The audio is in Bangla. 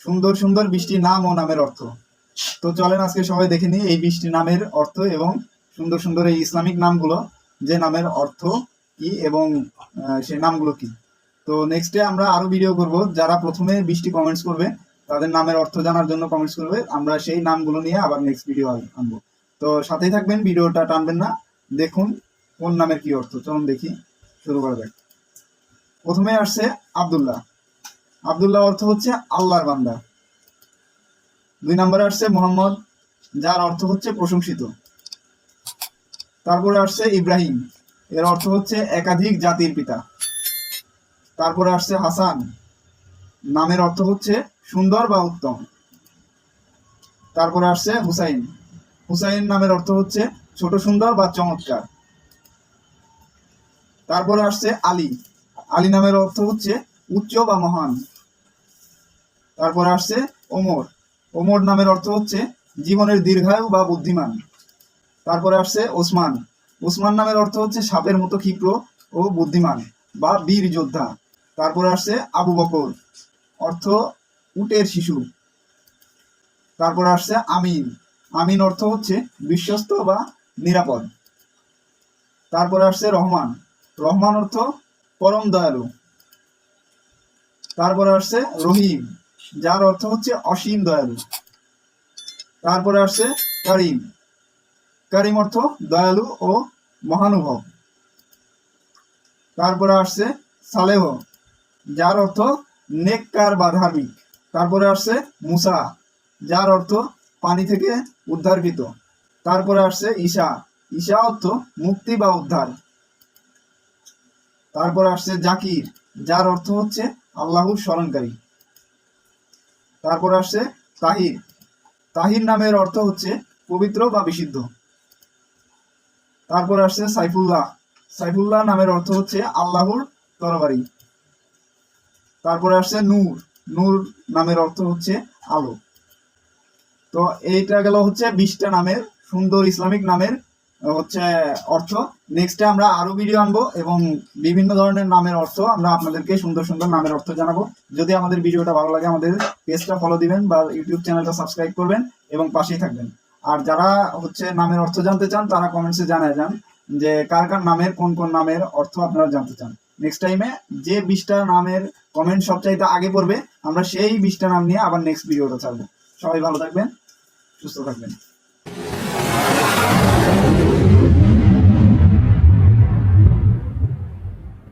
সুন্দর সুন্দর বৃষ্টির নাম ও নামের অর্থ। তো চলেন আজকে সবাই দেখে নিই এই বৃষ্টি নামের অর্থ এবং সুন্দর সুন্দর এই ইসলামিক নামগুলো, যে নামের অর্থ কি এবং সেই নামগুলো কি। তো নেক্সটে আমরা আরও ভিডিও করব, যারা প্রথমে বৃষ্টি কমেন্টস করবে, তাদের নামের অর্থ জানার জন্য কমেন্টস করবে, আমরা সেই নামগুলো নিয়ে আবার নেক্সট ভিডিও আনব। তো সাথেই থাকবেন, ভিডিওটা টানবেন না, দেখুন কোন নামের কি অর্থ। চলুন দেখি, শুরু করা যাক। প্রথমে আসছে আব্দুল্লাহ। আব্দুল্লাহ অর্থ হচ্ছে আল্লাহর বান্দা। দুই নম্বরে আসছে মোহাম্মদ, যার অর্থ হচ্ছে প্রশংসিত। তারপরে আসছে ইব্রাহিম, এর অর্থ হচ্ছে একাধিক জাতির পিতা। তারপরে আসছে হাসান, নামের অর্থ হচ্ছে সুন্দর বা উত্তম। তারপরে আসছে হুসাইন হুসাইন নামের অর্থ হচ্ছে ছোট সুন্দর বা চমৎকার। তারপরে আসছে আলী আলী নামের অর্থ হচ্ছে উচ্চ বা মহান। তারপরে আসছে ওমর। ওমর নামের অর্থ হচ্ছে জীবনের দীর্ঘায়ু বা বুদ্ধিমান। তারপরে আসছে ওসমান। ওসমান নামের অর্থ হচ্ছে সাপের মতো ক্ষিপ্র ও বুদ্ধিমান বা বীর যোদ্ধা। তারপরে আসছে আবু বকর, অর্থ উটের শিশু। তারপরে আসছে আমিন। আমিন অর্থ হচ্ছে বিশ্বস্ত বা নিরাপদ। তারপরে আসছে রহমান। রহমান অর্থ পরম দয়ালু। তারপরে আসছে রহিম। যার অর্থ হচ্ছে অসীম দয়ালু। তারপরে আসছে করিম। করিম অর্থ দয়ালু ও মহানুভব। তারপরে আসছে সালেহ, যার অর্থ নেককার বা ধার্মিক। তারপরে আসছে মুসা, যার অর্থ পানি থেকে উদ্ধারকৃত। তারপরে আসছে ঈশা। ঈশা অর্থ মুক্তি বা উদ্ধার। তারপরে আসছে জাকির, যার অর্থ হচ্ছে আল্লাহর স্মরণকারী। তারপর আসছে তাহির। তাহির নামের অর্থ হচ্ছে পবিত্র বা বিশুদ্ধ। তারপর আসছে সাইফুল্লাহ। সাইফুল্লাহ নামের অর্থ হচ্ছে আল্লাহর তরবারি। তারপরে আসছে নূর। নূর নামের অর্থ হচ্ছে আলো। তো এইটা গেল হচ্ছে বিশটা নামের সুন্দর ইসলামিক নামের হচ্ছে অর্থ। নেক্সটে আমরা আরও ভিডিও আনব এবং বিভিন্ন ধরনের নামের অর্থ আমরা আপনাদেরকে সুন্দর সুন্দর নামের অর্থ জানাব। যদি আমাদের ভিডিওটা ভালো লাগে, আমাদের পেজটা ফলো দিবেন বা ইউটিউব চ্যানেলটা সাবস্ক্রাইব করবেন এবং পাশেই থাকবেন। আর যারা হচ্ছে নামের অর্থ জানতে চান, তারা কমেন্টসে জানায় যান যে কার কার নামের, কোন কোন নামের অর্থ আপনারা জানতে চান। নেক্সট টাইমে যে বিশটা নামের কমেন্ট সবচাইতে আগে পড়বে, আমরা সেই বিশটা নাম নিয়ে আবার নেক্সট ভিডিওটা ছাড়বো। সবাই ভালো থাকবেন, সুস্থ থাকবেন।